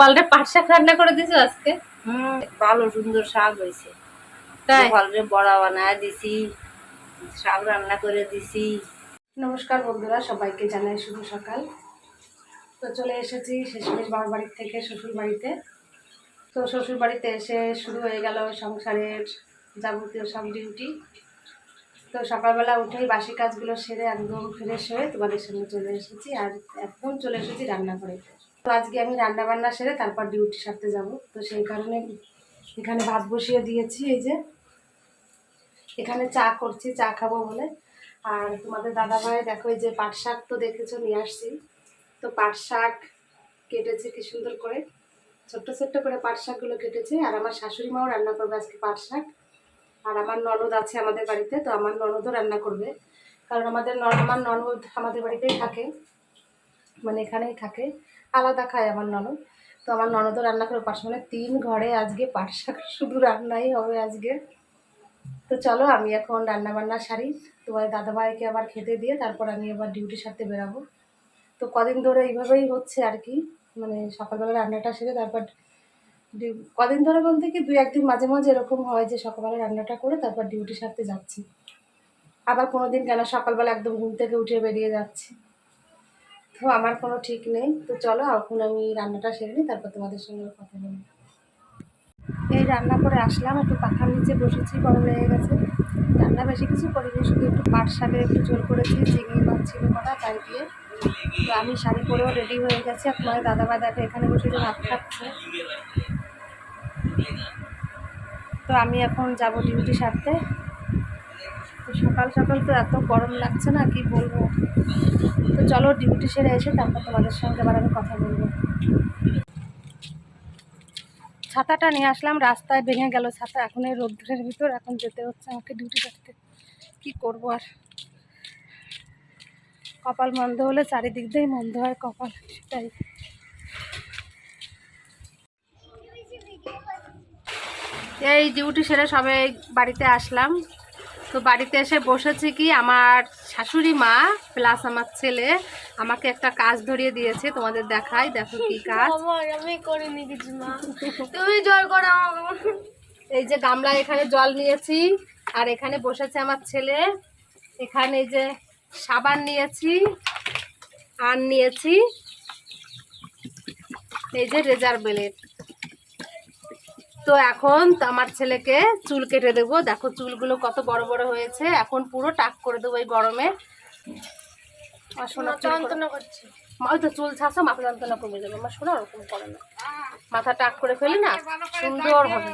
গোপালরে পাট শাক রান্না করে দিছো আজকে? হুম ভালো সুন্দর শাক হয়েছে। তাই? গোপালরে বড়া বানায় দিছি শাক রান্না করে দিছি। নমস্কার বন্ধুরা সবাইকে জানাই শুভ সকাল। তো চলে এসেছি শেষমেশ বাবার বাড়ির থেকে শ্বশুর বাড়িতে তো শ্বশুর বাড়িতে এসে শুরু হয়ে গেল সংসারের যাবতীয় সব ডিউটি। তো সকালবেলা উঠেই বাসি কাজগুলো সেরে একদম ফ্রেশ হয়ে তোমাদের সঙ্গে চলে এসেছি আর একদম চলে এসেছি রান্না করে আজকে আমি রান্না বান্না সেরে তারপর ডিউটি সারতে যাব। তো সেই কারণে এখানে ভাত বসিয়ে দিয়েছি, এই যে। এখানে চা করছি, চা খাব বলে। আর তোমাদের দাদা ভাই দেখো এই যে পাট শাক তো দেখেছ, নিয়ে আসছি। তো পাট শাক কেটেছে কি সুন্দর করে। ছোট্ট ছোট্ট করে পাট শাকগুলো কেটেছে। আর আমার শাশুড়ি মাও রান্না করবে আজকে পাট শাক। আর আমার ননদ আছে আমাদের বাড়িতে, তো আমার ননদও রান্না করবে। কারণ আমাদের আমার ননদ আমাদের বাড়িতেই থাকে। মানে এখানেই থাকে। আলাদা খায় আমার ননদ। তো আমার ননদও রান্না করে পাশ মানে তিন ঘরে আজকে পাট শাক শুধু রান্নাই হবে আজকে। তো চলো, আমি এখন রান্না বান্না সারি। তোমার দাদাভাইকে আবার খেতে দিয়ে তারপর আমি আবার ডিউটি সারতে বেরাবো। তো কদিন ধরে এইভাবেই হচ্ছে আর কি। মানে সকালবেলা রান্নাটা সেরে তারপর কদিন ধরে বলতে কি দুই একদিন মাঝে মাঝে এরকম হয় যে সকালবেলা রান্নাটা করে তারপর ডিউটি সারতে যাচ্ছি। আবার কোনো দিন কেন সকালবেলা একদম ঘুম থেকে উঠে বেরিয়ে যাচ্ছি। তো আমার কোনো ঠিক নেই। তো চলো, এখন আমি রান্নাটা সেরে নিই, তারপর তোমাদের সঙ্গে কথা বলব এই রান্না করে আসলাম, একটু পাখার নিচে বসেছি, গরম লেগে গেছে। রান্না বেশি কিছু করিনি, শুধু একটু পাট শাকের একটু ঝোল করেছি, চিংড়ি মাছ ছিল করা তাই দিয়ে তো আমি শাড়ি পরেও রেডি হয়ে গেছি। আপনার দাদা ভাই দেখো, এখানে বসে যে ভাত খাচ্ছে। তো আমি এখন যাব ডিউটি সারতে। সকাল সকাল তো এত গরম লাগছে না, কি বলব? তো চলো ডিউটি সেরে এসে তারপর তোমাদের সঙ্গে আবার আমি কথা বলব। ছাতাটা নিয়ে আসলাম, রাস্তায় ভেঙে গেল ছাতা, এখন এই রোদ্রের ভিতর এখন যেতে হচ্ছে আমাকে ডিউটি করতে। কি করব আর? কপাল মন্দ হলে চারিদিক দিয়েই মন্দ হয় কপাল, সেটাই। এই ডিউটি সেরে সবে বাড়িতে আসলাম। তো বাড়িতে এসে বসেছি কি আমার শাশুড়ি মা প্লাস আমার ছেলে আমাকে একটা কাজ ধরিয়ে দিয়েছে তোমাদের দেখাই দেখো কি কাজ। আমি করিনি কিছু না তুমি জল করো এই যে গামলা এখানে জল নিয়েছি আর এখানে বসেছে আমার ছেলে। এখানে এই যে সাবান নিয়েছি আর নিয়েছি। এই যে রেজার বেলেট তো এখন আমার ছেলেকে চুল কেটে দেবো। দেখো চুলগুলো কত বড় বড় হয়েছে। এখন পুরো টাক করে দেবো এই গরমে। ওই তো চুল ছাড়ছো মাথা যন্ত্রণা কমে যাবে। আমার শোনা ওরকম করে না। মাথা টাক করে ফেলি না সুন্দর হবে।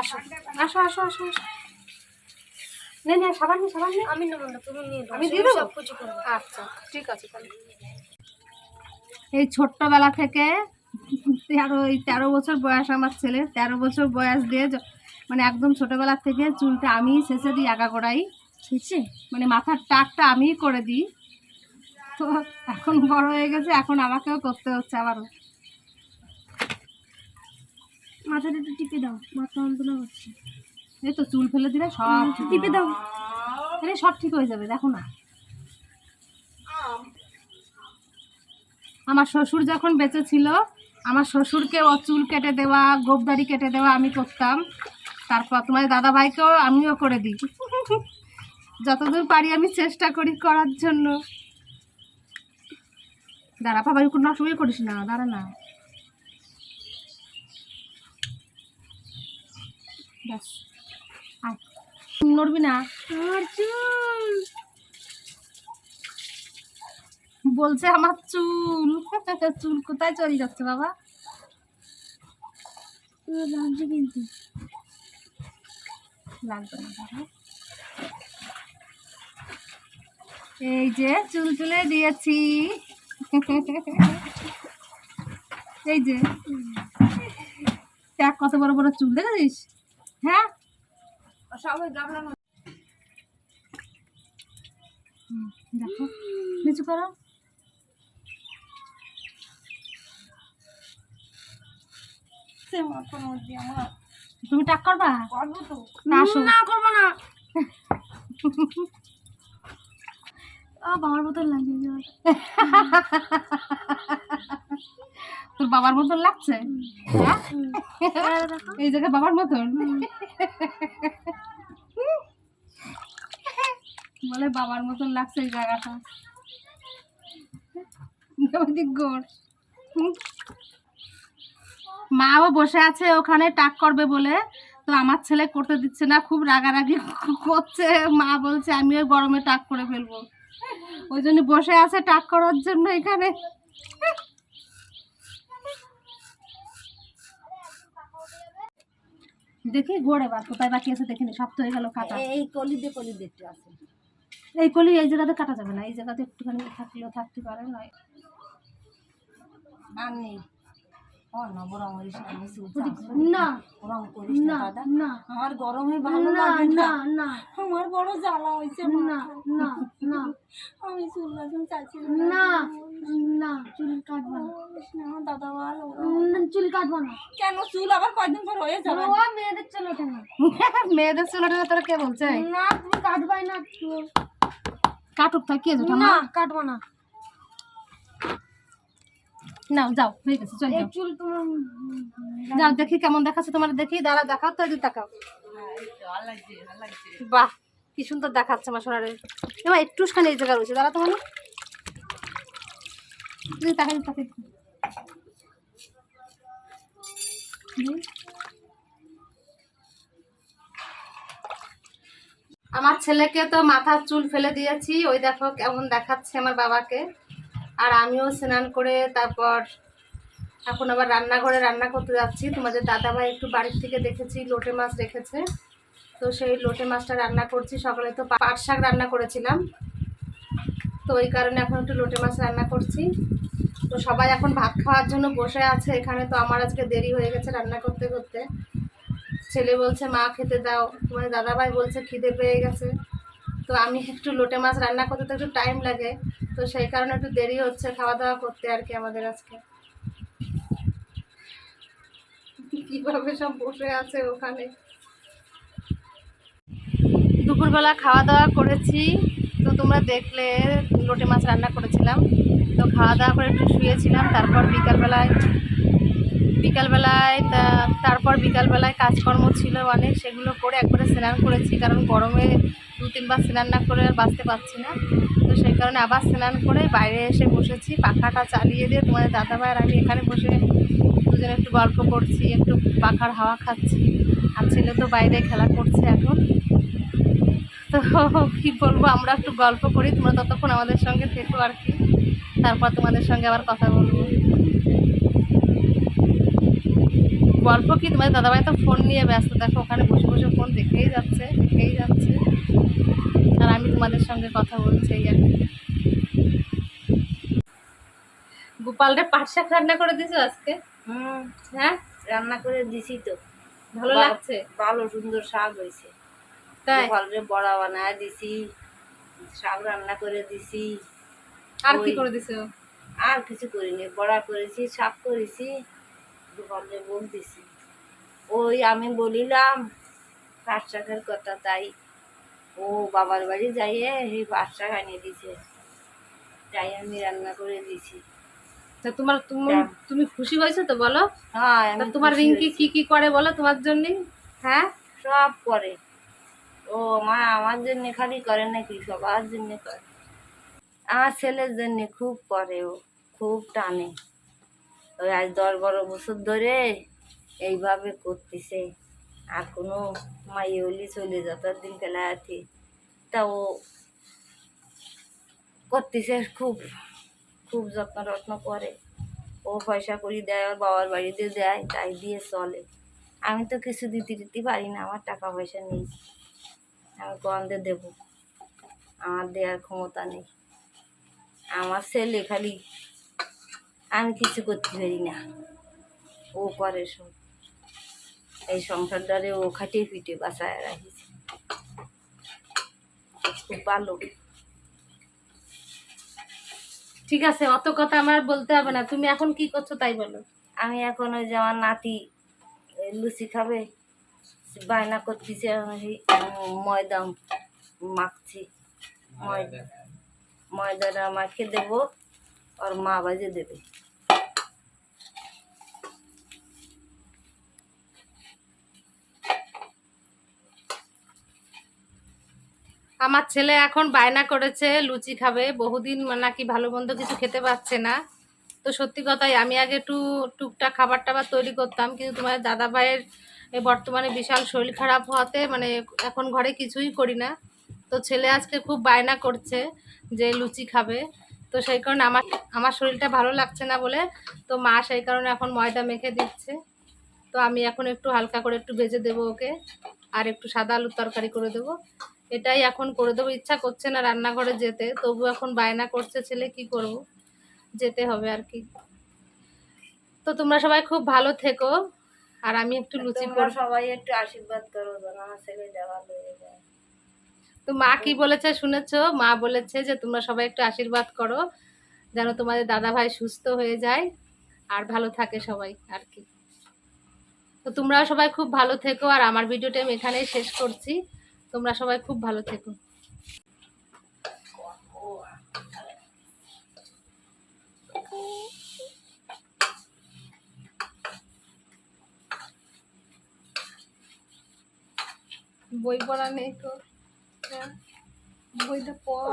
আসো আসো আসো আসো আসো। নে নে সাবান নে সাবান নে। আমি নেব না তুমি নিয়ে আমি দিয়ে দেবো? সব কিছু করব। আচ্ছা ঠিক আছে তাহলে। এই ছোট্টবেলা থেকে তেরো এই তেরো বছর বয়স আমার ছেলে। তেরো বছর বয়স দিয়ে মানে একদম ছোটোবেলার থেকে চুলটা আমিই শেষে দিই আগা করাই বুঝছি মানে মাথার টাকটা আমিই করে দিই। তো এখন বড় হয়ে গেছে এখন আমাকেও করতে হচ্ছে আবারও। মাথাটা একটু টিপে দাও মাথা যন্ত্রণা করছে। এই তো চুল ফেলে দিলে সব টিপে দাও। আরে সব ঠিক হয়ে যাবে দেখো না। আমার শ্বশুর যখন বেঁচে ছিল আমার শ্বশুরকে ও চুল কেটে দেওয়া গোবদারি কেটে দেওয়া আমি করতাম। তারপর তোমার দাদা ভাইকেও আমিও করে দিই। যতদূর পারি আমি চেষ্টা করি করার জন্য। দাঁড়া, বাবা কোনো অসুবিধা করিস না, দাঁড়া না। ব্যাস নড়বি না। আমার চুল। বলছে আমার চুল। চুল কোথায় চলে যাচ্ছে বাবা? লাগছে কিন্তু। লাগবে না বাবা। এই যে চুল তুলে দিয়েছি। এই যে। দেখ কত বড় বড় চুল দেখেছিস? হ্যাঁ? সবাই গামলা দেখো। নিচু করো। সে মাথার মধ্যে আমার। তুমি টাক করবা? করব তো। না আসো। না করব না। ও বাবার লাগিয়ে দেওয়া তোর বাবার মতন লাগছে? হ্যাঁ? এই জায়গায় বাবার মতন বলে বাবার মতন লাগছে এই জায়গাটা। গোড়। মাও বসে আছে ওখানে টাক করবে বলে। তো আমার ছেলে করতে দিচ্ছে না খুব রাগারাগি করছে। মা বলছে আমিও গরমে টাক করে ফেলব। ওই জন্য বসে আছে টাক করার জন্য এখানে। দেখি ঘোরে বা কোথায় বাকি আছে দেখিনি সব তো হয়ে গেল কাটা। এই কলিদে কলিদে দেখতে আছে। এই কলি এই জায়গাতে কাটা যাবে না এই জায়গাতে একটুখানি থাকলেও থাকতে পারে নয়। আর নেই না বরং ওই আমি না না না দাদা। না। আমার গরমে ভালো লাগে না। না না। আমার বড় জ্বালা হয়েছে না না না। আমি চুল চাচ্ছি না। না চুল কাটবো না। দাদা ভালো চুল কাটবো না। কেন চুল আবার কয়দিন পর হয়ে যাবে? ও মেয়েদের চুল ওঠে না। মেয়েদের তোরা কে বলছে? না তুমি কাটবাই না। চুল। কাটুক থাকি না কাটবো না। না যাও হয়ে গেছে চল যাও। চুল তোমার যাও দেখি কেমন দেখাচ্ছে। তোমার দেখি দাঁড়া দেখাও তো তাকাও বাহ কি সুন্দর দেখাচ্ছে আমার সোনারে। এবার একটুখানি এই জায়গা রয়েছে দাঁড়া তোমার তাকাই তাকাই আমার ছেলেকে তো মাথার চুল ফেলে দিয়েছি। ওই দেখো কেমন দেখাচ্ছে আমার বাবাকে। আর আমিও স্নান করে তারপর এখন আবার রান্নাঘরে রান্না করতে যাচ্ছি। তোমাদের দাদাভাই একটু বাড়ির থেকে দেখেছি, লোটে মাছ রেখেছে। তো সেই লোটে মাছটা রান্না করছি। সকালে তো পাট শাক রান্না করেছিলাম। তো ওই কারণে এখন একটু লোটে মাছ রান্না করছি। তো সবাই এখন ভাত খাওয়ার জন্য বসে আছে। এখানে তো আমার আজকে দেরি হয়ে গেছে রান্না করতে করতে। ছেলে বলছে, মা, খেতে দাও। তোমাদের দাদাভাই বলছে, খিদে পেয়ে গেছে। তো আমি একটু লোটে মাছ রান্না করতে তো একটু টাইম লাগে। তো সেই কারণে একটু দেরি হচ্ছে খাওয়া দাওয়া করতে আর কি আমাদের আজকে। কীভাবে সব বসে আছে ওখানে? দুপুরবেলা খাওয়া দাওয়া করেছি। তো তোমরা দেখলে, লোটে মাছ রান্না করেছিলাম। তো খাওয়া দাওয়া করে একটু শুয়েছিলাম, তারপর বিকালবেলায় বিকালবেলায় তারপর বিকালবেলায় কাজকর্ম ছিল অনেক, সেগুলো করে একবারে স্নান করেছি, কারণ গরমে দু তিনবার স্নান না করে আর বাঁচতে পারছি না। তো সেই কারণে আবার স্নান করে বাইরে এসে বসেছি, পাখাটা চালিয়ে দিয়ে তোমাদের দাদাভাই আর আমি এখানে বসে দুজনে একটু গল্প করছি, একটু পাখার হাওয়া খাচ্ছি। আর ছেলে তো বাইরে খেলা করছে এখন। তো কি বলব, আমরা একটু গল্প করি, তোমরা ততক্ষণ আমাদের সঙ্গে থেকো আর কি। তারপর তোমাদের সঙ্গে আবার কথা বলব। গল্প কি, তোমাদের দাদাভাই তো ফোন নিয়ে ব্যস্ত, দেখো ওখানে বসে বসে ফোন দেখেই যাচ্ছে দেখেই যাচ্ছে। আর আমি তোমাদের সঙ্গে কথা বলছি আর গোপালরে পাট শাক রান্না করে দিছো আজকে? হুম। হ্যাঁ? রান্না করে দিছি তো। ভালো লাগছে? ভালো সুন্দর শাক হয়েছে। তাই? ফলরে বড়া বানায় দিছি শাক রান্না করে দিছি। আর কি করে দিছো? আর কিছু করিনি বড়া করেছি শাক করেছি ফলরে বল দিছি। ওই আমি বলিলাম পাট শাকের কথা তাই ও বাবার বাড়ি যাইয়ে এই শাক আনিয়ে দিছে। তাই আমি রান্না করে দিছি। তা তোমার তুমি। খুশি হয়েছো তো বলো? হ্যাঁ তোমার রিঙ্কি কি কি করে বলো তোমার জন্য? হ্যাঁ সব করে। ও মা আমার জন্য খালি করে নাকি? সবার জন্য করে। আমার ছেলের জন্য খুব করে ও খুব টানে। ওই আজ দশ বারো বছর ধরে এইভাবে করতেছে। কোনো মাই হলি চলে যত দিন ফেলা আছে তা ও করতেছে খুব খুব যত্ন রত্ন করে। ও পয়সা করি দেয়, ওর বাবার বাড়িতে দেয়, তাই দিয়ে চলে। আমি তো কিছু দিতে দিতে পারি না, আমার টাকা পয়সা নেই। আমি গন্ধে দেব, আমার দেওয়ার ক্ষমতা নেই। আমার ছেলে খালি, আমি কিছু করতে পারি না। ও করে সব। এই সংসারটারে ও খাটিয়ে পিটে বাঁচায় রাখিছে। খুব ভালো। ঠিক আছে অত কথা আমার বলতে হবে না। তুমি এখন কি করছ তাই বলো। আমি এখন ওই যে আমার নাতি লুচি খাবে বায়না করতেছে ময়দা মাখছি। ময়দা। ময়দাটা মাখে দেবো আর মা বাজে দেবে। আমার ছেলে এখন বায়না করেছে, লুচি খাবে। বহুদিন নাকি ভালো মন্দ কিছু খেতে পাচ্ছে না। তো সত্যি কথাই, আমি আগে একটু টুকটাক খাবার টাবার তৈরি করতাম, কিন্তু তোমার দাদা ভাইয়ের বর্তমানে বিশাল শরীর খারাপ হওয়াতে মানে এখন ঘরে কিছুই করি না। তো ছেলে আজকে খুব বায়না করছে যে লুচি খাবে। তো সেই কারণে আমার আমার শরীরটা ভালো লাগছে না বলে, তো মা সেই কারণে এখন ময়দা মেখে দিচ্ছে। তো আমি এখন একটু হালকা করে একটু ভেজে দেবো ওকে, আর একটু সাদা আলুর তরকারি করে দেবো। এটাই এখন করে দেবো। ইচ্ছা করছে না রান্নাঘরে যেতে তবু এখন বায়না করছে ছেলে কি করব? যেতে হবে আর কি। তো তোমরা সবাই খুব ভালো থেকো আর আমি একটু লুচি করব সবাই একটু আশীর্বাদ করো আমার ছেলে দেওয়া হয়ে যায়। তো মা কি বলেছে শুনেছো? মা বলেছে যে তোমরা সবাই একটু আশীর্বাদ করো যেন তোমাদের দাদা ভাই সুস্থ হয়ে যায় আর ভালো থাকে সবাই আর কি। তো তোমরাও সবাই খুব ভালো থেকো আর আমার ভিডিওটা আমি এখানেই শেষ করছি। তোমরা সবাই খুব ভালো থেকো। বই পড়া নেই তো হ্যাঁ, বইটা পড়।